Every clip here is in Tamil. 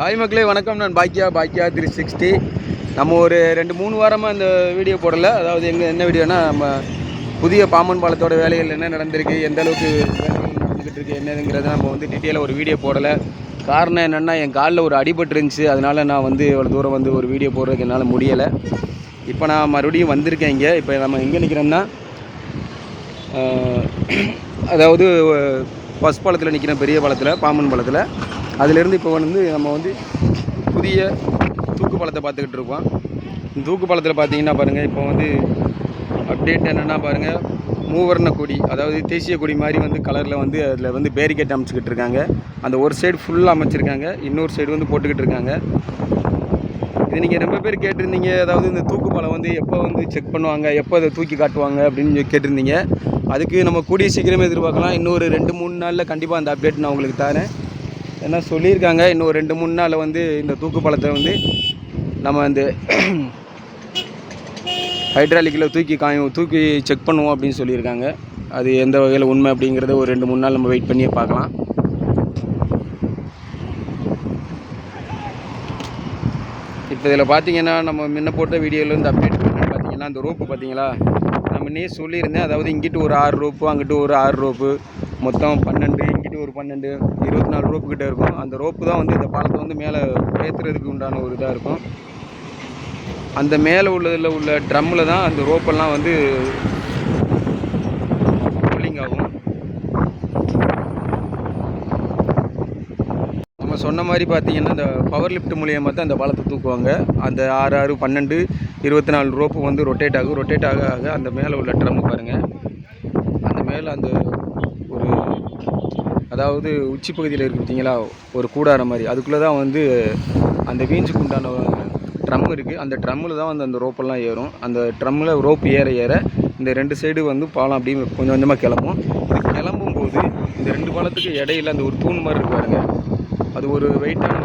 ஹாய் மக்களே வணக்கம். நான் பாக்கியா பாக்கியா த்ரீ சிக்ஸ்டி நம்ம ஒரு ரெண்டு மூணு வாரமாக இந்த வீடியோ போடல. அதாவது எங்கள் என்ன வீடியோனா நம்ம புதிய பாம்பன் பாலத்தோட வேலைகள் என்ன நடந்திருக்கு எந்த அளவுக்கு வேலைகள் நடந்துக்கிட்டு இருக்கு என்னதுங்கிறத நம்ம வந்து டீட்டெயிலாக ஒரு வீடியோ போடலை. காரணம் என்னென்னா என் காலில் ஒரு அடிபட்டு இருந்துச்சு. அதனால் நான் வந்து இவ்வளோ தூரம் வந்து ஒரு வீடியோ போடுறதுக்கு என்னால் முடியலை. இப்போ நான் மறுபடியும் வந்திருக்கேன் இங்கே. இப்போ நம்ம எங்கே நிற்கிறோம்னா அதாவது பஸ் பாலத்தில் நிற்கிறேன் பெரிய பாலத்தில் பாம்பன் பாலத்தில். அதிலிருந்து இப்போ வந்து நம்ம வந்து புதிய தூக்கு பழத்தை பார்த்துக்கிட்டு இருக்கோம். தூக்கு பழத்தில் பார்த்தீங்கன்னா பாருங்கள் இப்போ வந்து அப்டேட் என்னென்னா பாருங்கள் மூவர்ண கொடி அதாவது தேசிய கொடி மாதிரி வந்து கலரில் வந்து அதில் வந்து பேரிகேட் அமைச்சிக்கிட்டு இருக்காங்க. அந்த ஒரு சைடு ஃபுல்லாக அமைச்சிருக்காங்க இன்னொரு சைடு வந்து போட்டுக்கிட்டு இருக்காங்க. இது நீங்கள் ரொம்ப பேர் கேட்டிருந்தீங்க அதாவது இந்த தூக்கு பழம் வந்து எப்போ வந்து செக் பண்ணுவாங்க எப்போ அதை தூக்கி காட்டுவாங்க அப்படின்னு கேட்டிருந்தீங்க. அதுக்கு நம்ம கூடிய சீக்கிரமே எதிர்பார்க்கலாம். இன்னொரு ரெண்டு மூணு நாளில் கண்டிப்பாக அந்த அப்டேட் நான் உங்களுக்கு தரேன். ஏன்னா சொல்லியிருக்காங்க இன்னும் ரெண்டு மூணு நாளில் வந்து இந்த தூக்கு பழத்தை வந்து நம்ம அந்த ஹைட்ராலிக்கில் தூக்கி காய் தூக்கி செக் பண்ணுவோம் அப்படின்னு சொல்லியிருக்காங்க. அது எந்த வகையில் உண்மை அப்படிங்கிறத ஒரு ரெண்டு மூணு நாள் நம்ம வெயிட் பண்ணியே பார்க்கலாம். இப்போ இதில் பார்த்தீங்கன்னா நம்ம முன்ன போட்ட வீடியோலேருந்து அப்டேட் பண்ணி பார்த்தீங்கன்னா அந்த ரோப்பு பார்த்தீங்களா நான் முன்னே சொல்லியிருந்தேன் அதாவது இங்கிட்டு ஒரு ஆறு ரோப்பு அங்கிட்டு ஒரு ஆறு ரோப்பு மொத்தம் பன்னெண்டு ஒரு பன்னெண்டு இருபத்தி நாலு ரோப்பு கிட்டே இருக்கும். அந்த ரோப்பு தான் வந்து இந்த பாலத்தை வந்து மேலே ஏற்றுறதுக்கு உண்டான ஒரு இதாக இருக்கும். அந்த மேலே உள்ளதில் உள்ள ட்ரம்மில் தான் அந்த ரோப்பெல்லாம் வந்து ஃபுல்லிங் ஆகும். நம்ம சொன்ன மாதிரி பார்த்தீங்கன்னா இந்த பவர் லிஃப்ட் மூலியமாக தான் அந்த பாலத்தை தூக்குவாங்க. அந்த ஆறு ஆறு பன்னெண்டு இருபத்தி நாலு ரோப்பு வந்து ரொட்டேட் ஆகும். ரொட்டேட் ஆக ஆக அந்த மேலே உள்ள ட்ரம் பாருங்கள் அந்த மேலே அந்த ஒரு அதாவது உச்சி பகுதியில் இருக்கு பார்த்தீங்களா? ஒரு கூடாரம் மாதிரி. அதுக்குள்ளே தான் வந்து அந்த வீஞ்சுக்கு உண்டான ட்ரம் இருக்குது அந்த ட்ரம்மில் தான் வந்து அந்த ரோப்பெல்லாம் ஏறும். அந்த ட்ரம்மில் ரோப் ஏற ஏற இந்த ரெண்டு சைடு வந்து பாலம் அப்படியே கொஞ்சம் கொஞ்சமாக கிளம்பும். இது கிளம்பும் போது இந்த ரெண்டு பாலத்துக்கு இடையில அந்த ஒரு தூண் மாதிரி இருக்கு பாருங்க. அது ஒரு வெயிட்டான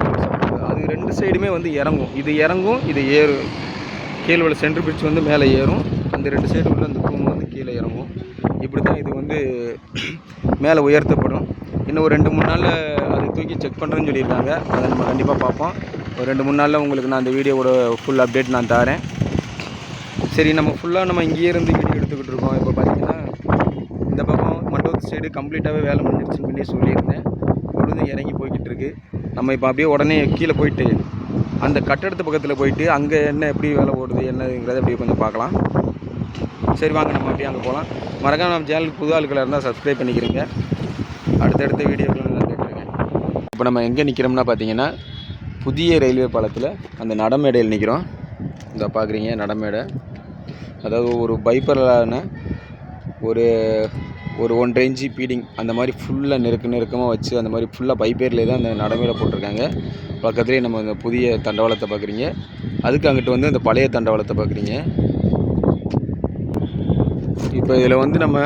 அது ரெண்டு சைடுமே வந்து இறங்கும். இது இறங்கும் இது ஏறும். கீழே உள்ள பிரிட்ஜ் வந்து மேலே ஏறும். அந்த ரெண்டு சைடு உள்ள அந்த தூண் வந்து கீழே இறங்கும். இப்படி தான் இது வந்து மேலே உயர்த்தப்படும். இன்னும் ஒரு ரெண்டு மூணு நாளில் அதை தூக்கி செக் பண்ணுறேன்னு சொல்லியிருக்காங்க. அதை நம்ம கண்டிப்பாக பார்ப்போம். ஒரு ரெண்டு மூணு நாளில் உங்களுக்கு நான் அந்த வீடியோவோட ஃபுல் அப்டேட் நான் தரேன். சரி நம்ம ஃபுல்லாக நம்ம இங்கேயே இருந்து வீடியோ எடுத்துக்கிட்டு இருக்கோம். இப்போ பார்த்தீங்கன்னா இந்த பக்கம் மண்டபத்து சைடு கம்ப்ளீட்டாகவே வேலை முடிஞ்சிருச்சுன்னு முன்னே சொல்லியிருந்தேன். பொழுது இறங்கி போய்கிட்டு இருக்கு. நம்ம இப்போ அப்படியே உடனே கீழே போயிட்டு அந்த கட்டடத்து பக்கத்தில் போயிட்டு அங்கே என்ன எப்படி வேலை ஓடுது என்னங்கிறத அப்படியே கொஞ்சம் பார்க்கலாம். சரி வாங்க நம்ம அப்படியே அங்கே போகலாம் மறக்காம நம்ம சேனலுக்கு புது ஆளுக்களாக இருந்தால் சப்ஸ்கிரைப் பண்ணிக்கிறீங்க. அடுத்தடுத்த வீடியோக்கள் நான் கேட்டுருக்கேன். இப்போ நம்ம எங்கே நிற்கிறோம்னா பார்த்தீங்கன்னா புதிய ரயில்வே பாலத்தில் அந்த நடமேடையில் நிற்கிறோம் இந்த பார்க்குறீங்க நடமேடை. அதாவது ஒரு பைப்பரான ஒரு ஒரு ஒன்றரை இன்ச்சு பீடிங் அந்த மாதிரி ஃபுல்லாக நெருக்க நெருக்கமாக வச்சு அந்த மாதிரி ஃபுல்லாக பைப்பேர்லேயே தான் அந்த நடைமுறை போட்டிருக்காங்க. பக்கத்துலேயே நம்ம இந்த புதிய தண்டவாளத்தை பார்க்குறீங்க அதுக்கு அங்கிட்டு வந்து அந்த பழைய தண்டவாளத்தை பார்க்குறீங்க இப்போ இதில் வந்து நம்ம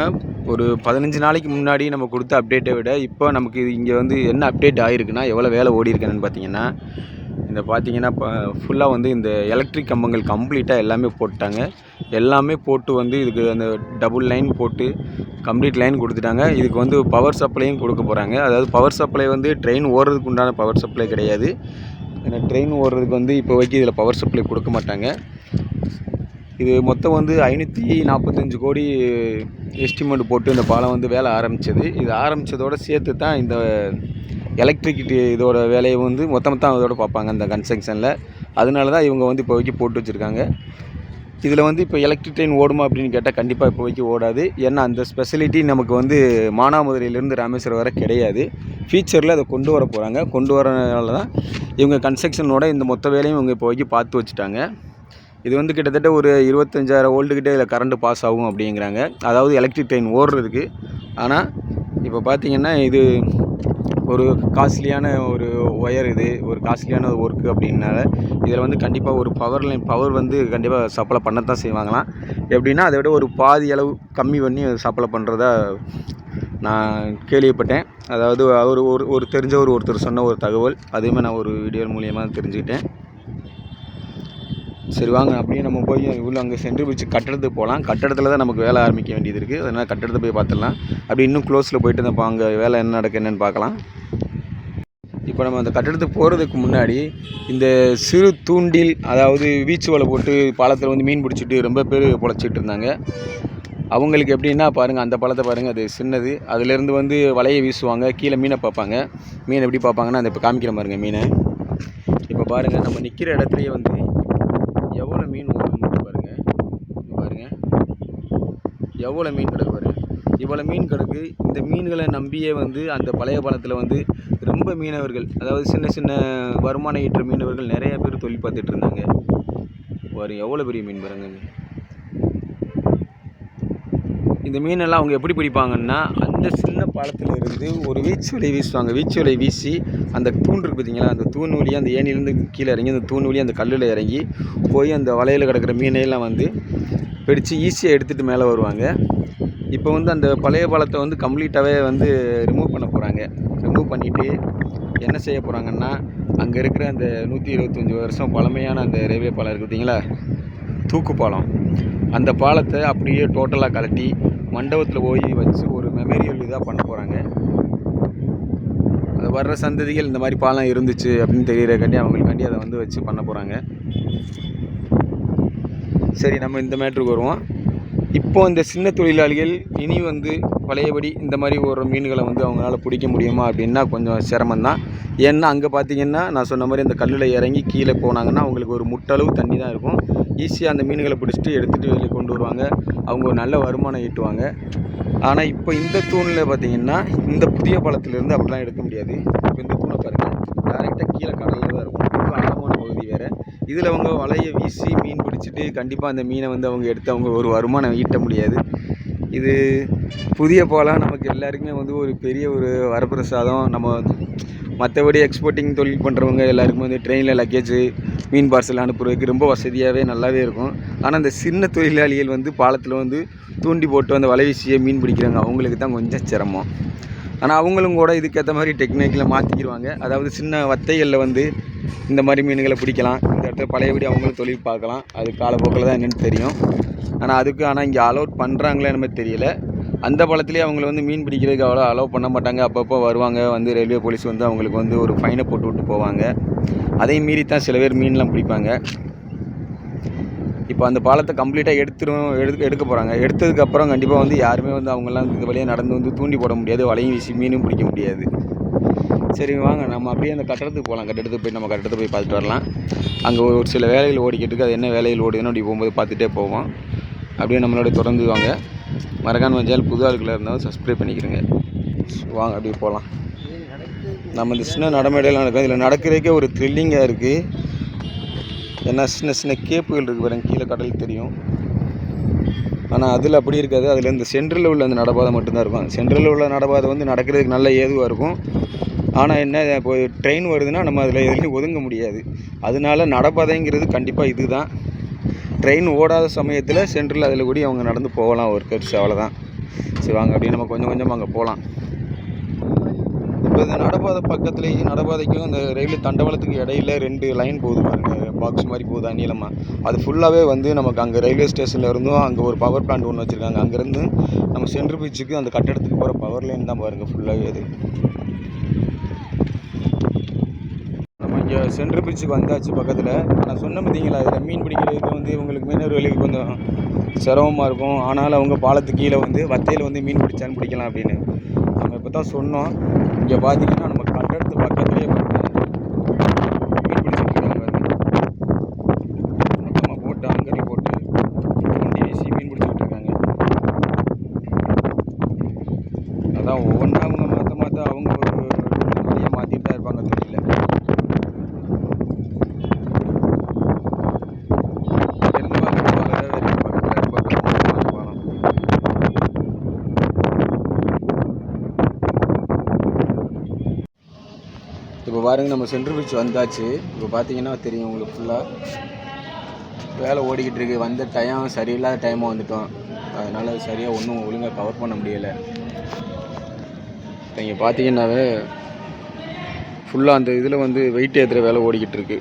ஒரு பதினஞ்சு நாளைக்கு முன்னாடி நம்ம கொடுத்த அப்டேட்டை விட இப்போ நமக்கு இங்கே வந்து என்ன அப்டேட் ஆகிருக்குன்னா எவ்வளோ வேலை ஓடி இருக்குன்னு பார்த்தீங்கன்னா இந்த பார்த்தீங்கன்னா இப்போ ஃபுல்லாக வந்து இந்த எலக்ட்ரிக் கம்பங்கள் கம்ப்ளீட்டாக எல்லாமே போட்டுட்டாங்க. எல்லாமே போட்டு வந்து இதுக்கு அந்த டபுள் லைன் போட்டு கம்ப்ளீட் லைன் கொடுத்துட்டாங்க. இதுக்கு வந்து பவர் சப்ளையும் கொடுக்க போகிறாங்க அதாவது பவர் சப்ளை வந்து ட்ரெயின் ஓடுறதுக்கு உண்டான பவர் சப்ளை கிடையாது. ஏன்னா ட்ரெயின் ஓடுறதுக்கு வந்து இப்போ வரைக்கும் இதில் பவர் சப்ளை கொடுக்க மாட்டாங்க. இது மொத்தம் வந்து ஐநூற்றி நாற்பத்தஞ்சு கோடி எஸ்டிமேட் போட்டு இந்த பாலம் வந்து வேலை ஆரம்பித்தது இது ஆரம்பித்ததோடு சேர்த்து தான் இந்த எலக்ட்ரிசிட்டி இதோட வேலையை வந்து மொத்தமாக தான் அதோட பார்ப்பாங்க இந்த கன்ஸ்ட்ரக்ஷனில் அதனால தான் இவங்க வந்து இப்போதைக்கு போட்டு வச்சுருக்காங்க. இதில் வந்து இப்போ எலக்ட்ரிக் ட்ரெயின் ஓடுமா அப்படின்னு கேட்டால் கண்டிப்பாக இப்போதைக்கு ஓடாது. ஏன்னா அந்த ஸ்பெசிலிட்டி நமக்கு வந்து மானாமதுரையிலேருந்து ராமேஸ்வரம் வரை கிடையாது. ஃபியூச்சரில் அதை கொண்டு வர போகிறாங்க கொண்டு வரனால தான் இவங்க கன்ஸ்ட்ரக்ஷனோட இந்த மொத்த வேலையும் இவங்க இப்போதைக்கு பார்த்து வச்சுட்டாங்க. இது வந்து கிட்டத்தட்ட ஒரு இருபத்தஞ்சாயிரம் வோல்ட்டு இதில் கரண்ட்டு பாஸ் ஆகும் அப்படிங்கிறாங்க. அதாவது எலக்ட்ரிக் ட்ரெயின் ஓடுறதுக்கு. ஆனால் இப்போ பார்த்தீங்கன்னா இது ஒரு காஸ்ட்லியான ஒரு ஒயர் இது ஒரு காஸ்ட்லியான ஒர்க்கு அப்படின்னால இதில் வந்து கண்டிப்பாக ஒரு பவர் லைன் பவர் வந்து கண்டிப்பாக சப்ளை பண்ணத்தான் செய்வாங்களாம். எப்படின்னா அதை விட ஒரு பாதி அளவு கம்மி பண்ணி சப்ளை பண்ணுறதா நான் கேள்விப்பட்டேன். அதாவது அவர் ஒரு ஒரு தெரிஞ்சவர் ஒருத்தர் சொன்ன ஒரு தகவல். அதையுமே நான் ஒரு வீடியோ மூலியமாக தெரிஞ்சுக்கிட்டேன். சரி வாங்க அப்படியே நம்ம போய் உள்ள அங்கே சென்ட்ரு பிடிச்சி கட்டடத்துக்கு போகலாம். கட்டடத்தில் தான் நமக்கு வேலை ஆரம்பிக்க வேண்டியது இருக்குது அதனால் கட்டடத்தை போய் பார்த்துடலாம். அப்படி இன்னும் க்ளோஸில் போயிட்டு தான் அங்கே வேலை என்ன நடக்கு என்னன்னு பார்க்கலாம். இப்போ இப்போ நம்ம அந்த கட்டடத்துக்கு போகிறதுக்கு முன்னாடி இந்த சிறு தூண்டில் அதாவது வீச்சு வலை போட்டு பாலத்தில் வந்து மீன் பிடிச்சிட்டு ரொம்ப பேர் பொழைச்சிட்டு இருந்தாங்க. அவங்களுக்கு எப்படின்னா பாருங்கள் அந்த பழத்தை பாருங்கள் அது சின்னது. அதுலேருந்து வந்து வலையை வீசுவாங்க கீழே மீனை பார்ப்பாங்க. மீன் எப்படி பார்ப்பாங்கன்னா அந்த இப்போ காமிக்கிற பாருங்க மீனை. இப்போ பாருங்கள் நம்ம நிற்கிற இடத்துலையே வந்து எவ்வளோ மீன் ஓடுதுன்னு பாருங்கள் பாருங்கள் எவ்வளோ மீன் கிடக்கு பாருங்கள் இவ்வளோ மீன் கிடக்கு. இந்த மீன்களை நம்பியே வந்து அந்த பழைய பாலத்தில் வந்து ரொம்ப மீனவர்கள் அதாவது சின்ன சின்ன வருமானம் ஈட்டுற மீனவர்கள் நிறைய பேர் தொழில் பார்த்துட்டு இருந்தாங்க. பாருங்கள் எவ்வளோ பெரிய மீன் பாருங்க. இந்த மீனெல்லாம் அவங்க எப்படி பிடிப்பாங்கன்னா அந்த சின்ன பாலத்தில் இருந்து ஒரு வீச்சு வலை வீசுவாங்க. வீச்சு வலை வீசி அந்த தூண் இருக்கு பார்த்தீங்களா அந்த தூண் வழியாக அந்த ஏணிலேருந்து கீழே இறங்கி அந்த தூண் வழியாக அந்த கல்லில் இறங்கி போய் அந்த வலையில் கிடக்கிற மீனையெல்லாம் வந்து பிடிச்சி ஈஸியாக எடுத்துகிட்டு மேலே வருவாங்க. இப்போ வந்து அந்த பழைய பாலத்தை வந்து கம்ப்ளீட்டாகவே வந்து ரிமூவ் பண்ண போகிறாங்க ரிமூவ் பண்ணிவிட்டு என்ன செய்ய போகிறாங்கன்னா அங்கே இருக்கிற அந்த நூற்றி இருபத்தஞ்சி வருஷம் பழமையான அந்த ரயில்வே பாலம் இருக்குது பார்த்தீங்களா தூக்கு பாலம். அந்த பாலத்தை அப்படியே டோட்டலாக கலட்டி மண்டபத்தில் போய் வச்சு ஒரு மெமோரியல் இதாக பண்ண போகிறாங்க அது வர்ற சந்ததிகள் இந்த மாதிரி பாலம் இருந்துச்சு அப்படின்னு தெரிகிறக்காண்டி அவங்களுக்காண்டி அதை வந்து வச்சு பண்ண போகிறாங்க சரி நம்ம இந்த மேட்ருக்கு வருவோம். இப்போ இந்த சின்ன தொழிலாளிகள் இனி வந்து பழையபடி இந்த மாதிரி ஒரு மீன்களை வந்து அவங்களால பிடிக்க முடியுமா அப்படின்னா கொஞ்சம் சிரமந்தான் ஏன்னா அங்கே பார்த்தீங்கன்னா நான் சொன்ன மாதிரி இந்த கல்லில் இறங்கி கீழே போனாங்கன்னா அவங்களுக்கு ஒரு முட்டளவு தண்ணி தான் இருக்கும். ஈஸியாக அந்த மீன்களை பிடிச்சிட்டு எடுத்துகிட்டு வெளியே கொண்டு வருவாங்க. அவங்க ஒரு நல்ல வருமானம் ஈட்டுவாங்க. ஆனால் இப்போ இந்த தூணில் பார்த்திங்கன்னா இந்த புதிய பாலத்திலேருந்து அப்படிலாம் எடுக்க முடியாது. இப்போ இந்த தூணை பாருங்கள் டேரெக்டாக கீழே கடலில் தான் இருக்கும். ரொம்ப ஆழமான பகுதி வேறு. இதில் அவங்க வலையை வீசி மீன் பிடிச்சிட்டு கண்டிப்பாக அந்த மீனை வந்து அவங்க எடுத்து அவங்க ஒரு வருமானம் ஈட்ட முடியாது. இது புதிய பாலம் நமக்கு எல்லாருக்குமே வந்து ஒரு பெரிய ஒரு வரப்பிரசாதம். நம்ம மற்றபடி எக்ஸ்போர்ட்டிங் தொழில் பண்ணுறவங்க எல்லாருக்குமே வந்து ட்ரெயினில் லக்கேஜ் மீன் பார்சல் அனுப்புறதுக்கு ரொம்ப வசதியாகவே நல்லாவே இருக்கும். ஆனால் இந்த சின்ன தொழிலாளிகள் வந்து பாலத்தில் வந்து தூண்டி போட்டு அந்த வலை வீசியை மீன் பிடிக்கிறாங்க. அவங்களுக்கு தான் கொஞ்சம் சிரமம். ஆனால் அவங்களும் கூட இதுக்கேற்ற மாதிரி டெக்னிக்கில் மாற்றிக்கிடுவாங்க அதாவது சின்ன வத்தைகளில் வந்து இந்த மாதிரி மீன்களை பிடிக்கலாம். இந்த இடத்துல பழையபடி அவங்களும் தொழில் பார்க்கலாம். அது காலப்போக்கில் தான் என்னென்னு தெரியும். ஆனால் அதுக்கு ஆனால் இங்கே அலோட் பண்ணுறாங்களே நம்ம தெரியல. அந்த பாலத்திலே அவங்கள வந்து மீன் பிடிக்கிறதுக்கு அவ்வளோ அலோவ் பண்ண மாட்டாங்க. அப்பப்போ வருவாங்க. வந்து ரயில்வே போலீஸ் வந்து அவங்களுக்கு வந்து ஒரு ஃபைனை போட்டு விட்டு போவாங்க. அதையும் மீறி தான் சில பேர் மீன்லாம் பிடிப்பாங்க. இப்போ அந்த பாலத்தை கம்ப்ளீட்டாக எடுத்துரும் எடுக்க எடுக்க போகிறாங்க எடுத்ததுக்கப்புறம் கண்டிப்பாக வந்து யாருமே வந்து அவங்கெல்லாம் இந்த வழியாக நடந்து வந்து தூண்டி போட முடியாது. வலையும் வீசி மீனும் பிடிக்க முடியாது. சரி வாங்க. நம்ம அப்படியே அந்த கட்டடத்துக்கு போகலாம் கட்டடத்துக்கு போய் நம்ம கட்டடத்தை போய் பார்த்துட்டு வரலாம். அங்கே ஒரு சில வேலைகள் ஓடிக்கிட்டு இருக்கு அது என்ன வேலைகள் ஓடுதுன்னு அப்படி போகும்போது பார்த்துட்டே போவோம். அப்படியே நம்மளோட தொடர்ந்து வாங்க. மரகான் வச்சால் புது ஆளுக்குள்ளே இருந்தாலும் சப்ஸ்கிரைப் பண்ணிக்கிறேங்க வாங்க அப்படியே போகலாம் நம்ம இந்த சின்ன நடைமேடையில் நடக்கும் இதில் நடக்கிறதுக்கே ஒரு த்ரில்லிங்காக இருக்குது ஏன்னா சின்ன சின்ன கேப்புகள் இருக்குது பாருங்க. கீழே கடல் தெரியும். ஆனால் அதில் அப்படி இருக்காது. அதில் இந்த சென்ட்ரலில் உள்ள அந்த நடப்பாதை மட்டும்தான் இருக்கும். சென்ட்ரலில் உள்ள நடப்பாதை வந்து நடக்கிறதுக்கு நல்ல ஏதுவாக இருக்கும். ஆனால் என்ன இப்போ ட்ரெயின் வருதுன்னா நம்ம அதில் எதுலேயும் ஒதுங்க முடியாது. அதனால நடப்பாதைங்கிறது கண்டிப்பாக இதுதான். ட்ரெயின் ஓடாத சமயத்தில் சென்ட்ரல் அதில் கூடி அவங்க நடந்து போகலாம். ஒர்க்கர்ஸ் அவ்வளோதான் சரி வாங்க. அப்படியே நம்ம கொஞ்சம் கொஞ்சமாக அங்கே போகலாம். இப்போ இந்த நடைபாதை பக்கத்துலேயே நடைபாதைக்கும் அந்த ரயில் தண்டவாளத்துக்கு இடையில ரெண்டு லைன் போகுது பாருங்க. பாக்ஸ் மாதிரி போகுது நீளமாக அது ஃபுல்லாகவே வந்து நமக்கு அங்கே ரயில்வே ஸ்டேஷனில் இருந்தும் அங்கே ஒரு பவர் பிளான்ட் ஒன்று வச்சுருக்காங்க. அங்கேருந்து நம்ம சென்ட்ரு பீச்சுக்கு அந்த கட்டடத்துக்கு போகிற பவர் லைன் தான் பாருங்கள் ஃபுல்லாகவே அது. நம்ம இங்கே சென்ட்ரு பீச்சுக்கு வந்தாச்சு பக்கத்தில். நான் சொன்ன பார்த்தீங்களா இதில் மீன் பிடிக்கிறதுக்கு வந்து இவங்களுக்கு மீனவர்களுக்கு கொஞ்சம் சிரமமாக இருக்கும். ஆனாலும் அவங்க பாலத்துக்கு கீழே வந்து வத்தையில் வந்து மீன் பிடிச்சாலும் பிடிக்கலாம் அப்படின்னு. நம்ம இப்போ தான் சொன்னோம். இங்கே பார்த்தீங்கன்னா நம்ம கட்டடத்து பக்கத்துலேயே மீன் மொத்தமாக போட்டு அங்கரில் போட்டு வீசி மீன் பிடிச்சிட்டு இருக்காங்க. அதான் ஒவ்வொன்றா அவங்க மாற்ற மாற்ற அவங்க ஒரு வழியாக மாற்றிட்டு தான் இருப்பாங்க தெரியல இருந்து பார்க்குறது பக்கத்தில் இருக்கு பக்கத்தில் பக்கத்தில் பாலம் பாருங்கள் நம்ம சென்ட்ரு பீச் வந்தாச்சு. இப்போ பார்த்தீங்கன்னா தெரியும் உங்களுக்கு ஃபுல்லாக வேலை ஓடிக்கிட்டு இருக்கு. வந்த டைம் சரியில்லாத டைமாக வந்துட்டோம். அதனால் சரியாக ஒன்றும் ஒழுங்காக கவர் பண்ண முடியலை. இப்போ இங்கே பார்த்தீங்கன்னாவே ஃபுல்லாக அந்த இதில் வந்து வெயிட் ஏற்றுற வேலை ஓடிக்கிட்டு இருக்கு.